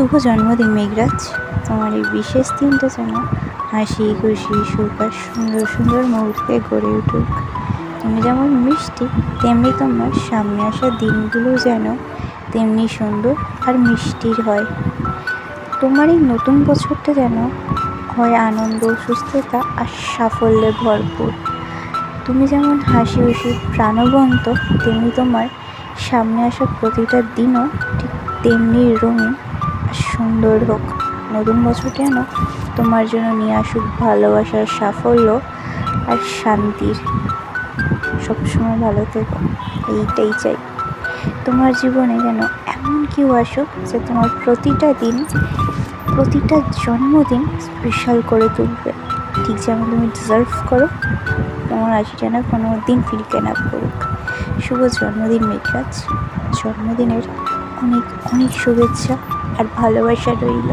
শুভ জন্মদিন, মেঘরাজ। তোমার এই বিশেষ দিনটা যেন হাসি, খুশি সুখ সুন্দর সুন্দর মুহূর্তে গড়ে উঠুক। তুমি যেমন মিষ্টি, তেমনি তোমার সামনে আসা দিনগুলো যেন তেমনি সুন্দর আর মিষ্টির হয়। তোমার এই নতুন বছরটা যেন হয় আনন্দ, সুস্থতা আর সাফল্যে ভরপুর। তুমি যেমন হাসি, খুশি, প্রাণবন্ত, তেমনি তোমার সামনে আসা প্রতিটা দিনও ঠিক তেমনি রঙিন সুন্দর হোক। নতুন বছর কেন? তোমার জন্য নিয়ে আসুক ভালোবাসার সাফল্য আর শান্তির সবসময় ভালো থেকো। এইটাই চাই। তোমার জীবনে যেন এমন কেউ আসুক যে তোমার প্রতিটা দিন, প্রতিটা জন্মদিন স্পেশাল করে তুলবে। ঠিক যেমন তুমি ডিজার্ভ করো, তোমার আজ যেন কোনো দিন ফিরকে না করুক। শুভ জন্মদিন মেঘরাজ। জন্মদিনের অনেক অনেক শুভেচ্ছা। আর ভালোবাসা রইল।